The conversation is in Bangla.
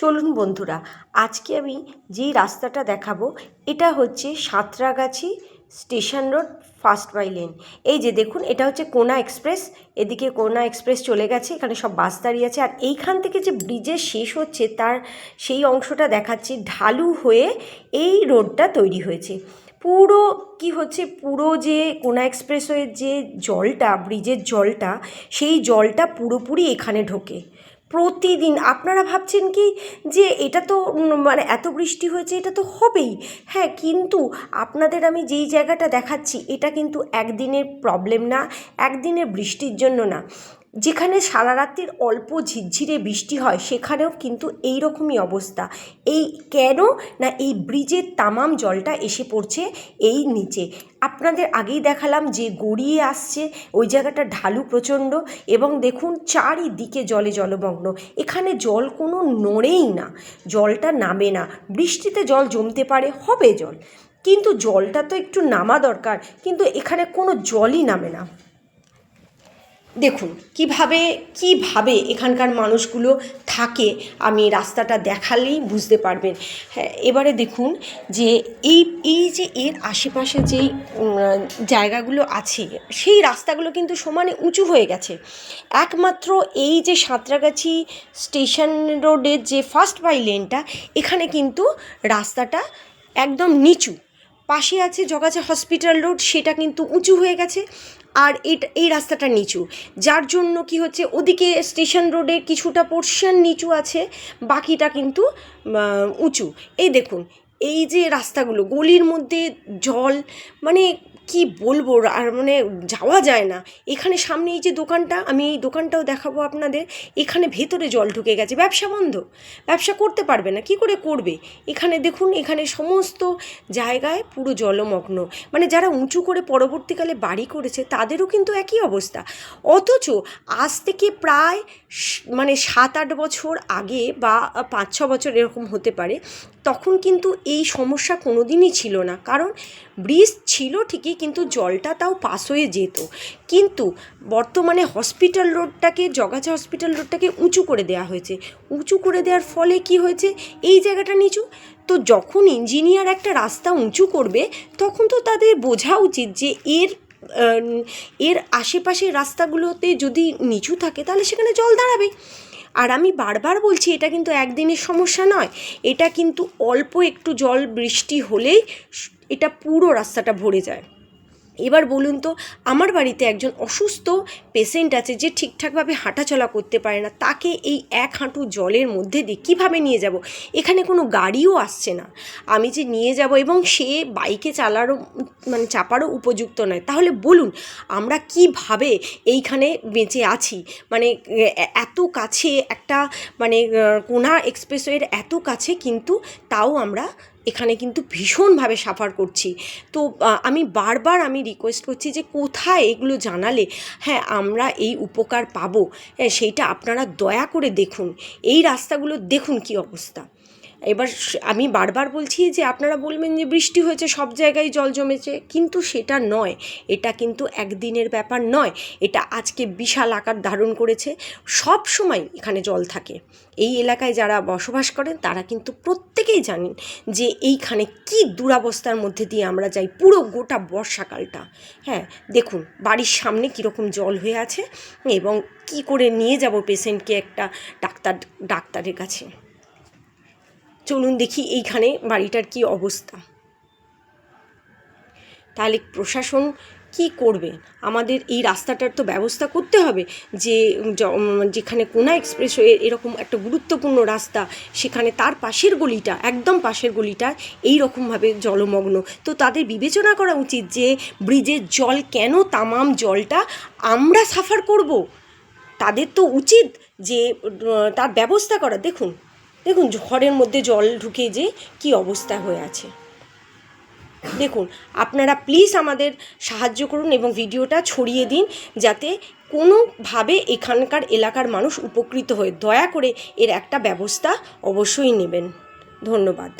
চলুন বন্ধুরা, আজকে আমি যেই রাস্তাটা দেখাবো, এটা হচ্ছে Santragachi station road, first by lane. এই যে দেখুন, এটা হচ্ছে কোনা এক্সপ্রেস, এদিকে কোনা এক্সপ্রেস চলে গেছে, এখানে সব বাস দাঁড়িয়ে আছে, আর এইখান থেকে যে ব্রিজের শেষ হচ্ছে, তার সেই অংশটা দেখাচ্ছি, ঢালু হয়ে এই রোডটা তৈরি হয়েছে। পুরো কি হচ্ছে, পুরো যে কোনা এক্সপ্রেসওয়ের যে জলটা, ব্রিজের জলটা, সেই জলটা পুরোপুরি এখানে ঢোকে। প্রতিদিন। আপনারা ভাবছেন কি যে এটা তো মানে এত বৃষ্টি হয়েছে, এটা তো হবেই। হ্যাঁ কিন্তু আপনাদের আমি যেই জায়গাটা দেখাচ্ছি, এটা কিন্তু একদিনের প্রবলেম না, একদিনের বৃষ্টির জন্য না। যেখানে সারা রাত্রির অল্প ঝিরঝিরে বৃষ্টি হয়, সেখানেও কিন্তু এই রকমই অবস্থা। এই কেন না এই ব্রিজের তামাম জলটা এসে পড়ছে এই নিচে। আপনাদের আগেই দেখালাম যে গড়িয়ে আসছে ওই জায়গাটা ঢালু প্রচণ্ড এবং দেখুন চারিদিকে জলে জলমগ্ন। এখানে জল কোনো নড়েই না, জলটা নামে না। বৃষ্টিতে জল জমতে পারে, হবে জল। কিন্তু জলটা তো একটু নামা দরকার, কিন্তু এখানে কোনো জলই নামে না। দেখুন, কীভাবে কীভাবে এখানকার মানুষগুলো থাকে, আমি রাস্তাটা দেখালেই বুঝতে পারবেন। হ্যাঁ এবারে দেখুন যে এই এই যে এর আশেপাশে যেই জায়গাগুলো আছে, সেই রাস্তাগুলো কিন্তু সমানে উঁচু হয়ে গেছে। একমাত্র এই যে সাঁতরাগাছি স্টেশন রোডের যে ফার্স্ট বাই লেনটা, এখানে কিন্তু রাস্তাটা একদম নিচু। পাশে আছে জগাছা হসপিটাল রোড, সেটা কিন্তু উঁচু হয়ে গেছে। আর এটা, এই রাস্তাটা নিচু। যার জন্য কি হচ্ছে, ওদিকে স্টেশন রোডে কিছুটা পোর্শন নিচু আছে, বাকিটা কিন্তু উঁচু। এই দেখুন এই যে রাস্তাগুলো, গলির মধ্যে জল মানে কি বলব, আর মানে যাওয়া যায় না। এখানে সামনে এই যে দোকানটা, আমি এই দোকানটাও দেখাবো আপনাদের, এখানে ভেতরে জল ঢুকে গেছে। ব্যবসা বন্ধ। ব্যবসা করতে পারবে না, কি করে করবে? এখানে দেখুন, এখানে সমস্ত জায়গায় পুরো জলমগ্ন। মানে যারা উঁচু করে পরবর্তীকালে বাড়ি করেছে, তাদেরও কিন্তু একই অবস্থা। অথচ আজ থেকে প্রায় মানে সাত আট বছর আগে বা পাঁচ ছ বছর এরকম হতে পারে, তখন কিন্তু এই সমস্যা কোনো দিনই ছিল না। কারণ ব্রিজ ছিল ঠিকই কিন্তু জলটা তাও পাস হয়ে যেত। কিন্তু বর্তমানে হসপিটাল রোডটাকে জগাছা হসপিটাল রোডটাকে উঁচু করে দেওয়া হয়েছে। উঁচু করে দেওয়ার ফলে কি হয়েছে? এই জায়গাটা নিচু। তো যখন ইঞ্জিনিয়ার একটা রাস্তা উঁচু করবে, তখন তো তাদের বোঝা উচিত যে এর এর আশেপাশের রাস্তাগুলোতে যদি নিচু থাকে, তাহলে সেখানে জল দাঁড়াবে আর আমি বারবার বলছি, এটা কিন্তু একদিনের সমস্যা নয়। এটা কিন্তু অল্প একটু জল বৃষ্টি হলেই এটা পুরো রাস্তাটা ভরে যায়। এবার বলুন তো, আমার বাড়িতে একজন অসুস্থ পেশেন্ট আছে যে ঠিকঠাকভাবে হাঁটাচলা করতে পারে না। তাকে এই এক হাঁটু জলের মধ্যে দিয়ে কীভাবে নিয়ে যাব? এখানে কোনো গাড়িও আসছে না। আমি যে নিয়ে যাব এবং সে বাইকে চালারও মানে চাপারও উপযুক্ত নয়। তাহলে বলুন, আমরা কীভাবে এইখানে বেঁচে আছি? মানে এত কাছে একটা মানে কোনা এক্সপ্রেসওয়ের এত কাছে কিন্তু তাও আমরা এখানে কিন্তু ভীষণভাবে সাফার করছি। তো আমি বারবার আমি রিকোয়েস্ট করছি যে কোথায় এগুলো জানালে? হ্যাঁ আমরা এই উপকার পাবো। হ্যাঁ সেইটা আপনারা দয়া করে দেখুন। এই রাস্তাগুলো দেখুন কি অবস্থা। এবার আমি বারবার বলছি যে আপনারা বলবেন যে বৃষ্টি হয়েছে, সব জায়গায় জল জমেছে, কিন্তু সেটা নয়। এটা কিন্তু একদিনের ব্যাপার নয়। এটা আজকে বিশাল আকার ধারণ করেছে। সব সময় এখানে জল থাকে। এই এলাকায় যারা বসবাস করেন, তারা কিন্তু প্রত্যেকেই জানেন যে এইখানে কি দুরাবস্থার মধ্যে দিয়ে আমরা যাই পুরো গোটা বর্ষাকালটা। হ্যাঁ দেখুন, বাড়ির সামনে কীরকম জল হয়ে আছে এবং কি করে নিয়ে যাব পেশেন্টকে একটা ডাক্তার, ডাক্তারের কাছে। চলুন দেখি এইখানে বাড়িটার কি অবস্থা। তাহলে প্রশাসন কি করবে? আমাদের এই রাস্তাটার তো ব্যবস্থা করতে হবে যে যেখানে কোনা এক্সপ্রেস এরকম একটা গুরুত্বপূর্ণ রাস্তা, সেখানে তার পাশের গলিটা, একদম পাশের গলিটা এই রকমভাবে জলমগ্ন। তো তাদের বিবেচনা করা উচিত যে, ব্রিজের জল কেন তামাম জলটা আমরা সাফার করব? তাদের তো উচিত যে তার ব্যবস্থা করা। দেখুন দেখুন, ঝড়ের মধ্যে জল ঢুকে যে কি অবস্থা হয়ে আছে। দেখুন, আপনারা প্লিজ আমাদের সাহায্য করুন এবং ভিডিওটা ছড়িয়ে দিন যাতে কোনোভাবে এখানকার এলাকার মানুষ উপকৃত হয়ে দয়া করে এর একটা ব্যবস্থা অবশ্যই নেবেন। ধন্যবাদ।